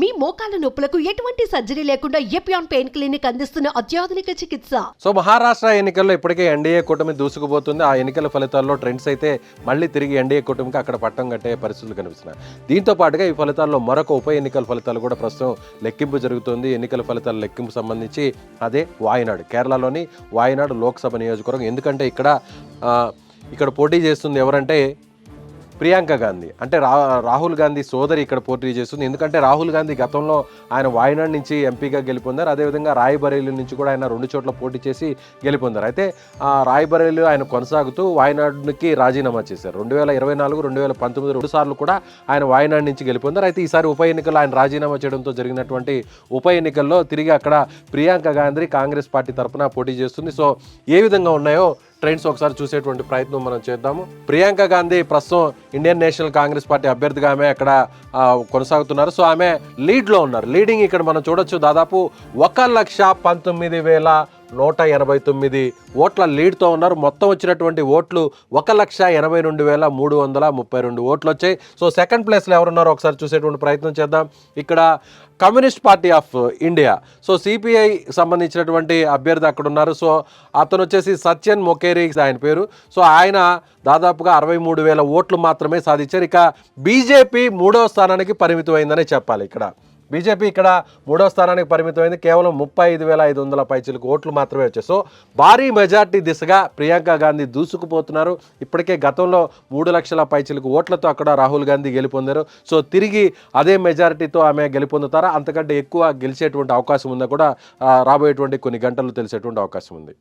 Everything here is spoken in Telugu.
మీ మోకాల నొప్పులకు ఎటువంటి సర్జరీ లేకుండా ఎపియాన్ పెయిన్ క్లినిక్ అందిస్తున్న అత్యాధునిక చికిత్స? సో మహారాష్ట్ర ఎన్నికల్లో ఇప్పటికే ఎన్డీఏ కూటమి దూసుకుపోతుంది. ఆ ఎన్నికల ఫలితాల్లో ట్రెండ్స్ అయితే మళ్ళీ తిరిగి ఎన్డీఏ కూటమికి అక్కడ పట్టం కట్టే పరిస్థితులు కనిపిస్తున్నాయి. దీంతో పాటుగా ఈ ఫలితాల్లో మరొక ఉప ఎన్నికల ఫలితాలు కూడా ప్రస్తుతం లెక్కింపు జరుగుతుంది. ఎన్నికల ఫలితాల లెక్కింపు సంబంధించి అదే వాయనాడు కేరళలోని వాయనాడు లోక్సభ నియోజకవర్గం. ఎందుకంటే ఇక్కడ ఇక్కడ పోటీ చేస్తుంది ఎవరంటే ప్రియాంక గాంధీ. అంటే రా రాహుల్ గాంధీ సోదరి ఇక్కడ పోటీ చేస్తుంది. ఎందుకంటే రాహుల్ గాంధీ గతంలో ఆయన వాయనాడ్ నుంచి ఎంపీగా గెలుపొందారు. అదేవిధంగా రాయ్బరేలీ నుంచి కూడా ఆయన రెండు చోట్ల పోటీ చేసి గెలుపొందారు. అయితే రాయబరేలు ఆయన కొనసాగుతూ వాయనాడ్కి రాజీనామా చేశారు. రెండు వేల ఇరవై నాలుగు రెండు వేల పంతొమ్మిది రెండు సార్లు కూడా ఆయన వాయనాడ్ నుంచి గెలుపొందారు. అయితే ఈసారి ఉప ఎన్నికల్లో ఆయన రాజీనామా చేయడంతో జరిగినటువంటి ఉప ఎన్నికల్లో తిరిగి అక్కడ ప్రియాంక గాంధీ కాంగ్రెస్ పార్టీ తరఫున పోటీ చేస్తుంది. సో ఏ విధంగా ఉన్నాయో ట్రెండ్స్ ఒకసారి చూసేటువంటి ప్రయత్నం మనం చేద్దాము. ప్రియాంక గాంధీ ప్రస్తుతం ఇండియన్ నేషనల్ కాంగ్రెస్ పార్టీ అభ్యర్థిగా ఆమె అక్కడ కొనసాగుతున్నారు. సో ఆమె లీడ్లో ఉన్నారు. లీడింగ్ ఇక్కడ మనం చూడొచ్చు. దాదాపు ఒక లక్ష పంతొమ్మిది వేల నూట ఎనభై తొమ్మిది ఓట్ల లీడ్తో ఉన్నారు. మొత్తం వచ్చినటువంటి ఓట్లు ఒక లక్ష ఎనభై రెండు వేల మూడు వందల ముప్పై రెండు ఓట్లు వచ్చాయి. సో సెకండ్ ప్లేస్లో ఎవరున్నారో ఒకసారి చూసేటువంటి ప్రయత్నం చేద్దాం. ఇక్కడ Communist Party of India. So CPI సంబంధించినటువంటి అభ్యర్థి అక్కడ ఉన్నారు సో అతను వచ్చేసి సత్యన్ మొకేరి ఆయన పేరు. సో ఆయన దాదాపుగా అరవై మూడు వేల ఓట్లు మాత్రమే సాధించారు. ఇక బీజేపీ మూడవ స్థానానికి పరిమితమైందనే చెప్పాలి ఇక్కడ. బీజేపీ ఇక్కడ మూడో స్థానానికి పరిమితమైంది. కేవలం ముప్పై ఐదు వేల ఐదు వందల పైచిలకు ఓట్లు మాత్రమే వచ్చాయి. సో భారీ మెజార్టీ దిశగా ప్రియాంక గాంధీ దూసుకుపోతున్నారు. ఇప్పటికే గతంలో మూడు లక్షల పైచిలకు ఓట్లతో అక్కడ రాహుల్ గాంధీ గెలుపొందారు. సో తిరిగి అదే మెజారిటీతో ఆమె గెలుపొందుతారా? అంతకంటే ఎక్కువ గెలిచేటువంటి అవకాశం ఉందా కూడా? రాబోయేటువంటి కొన్ని గంటలు తెలిసేటువంటి అవకాశం ఉంది.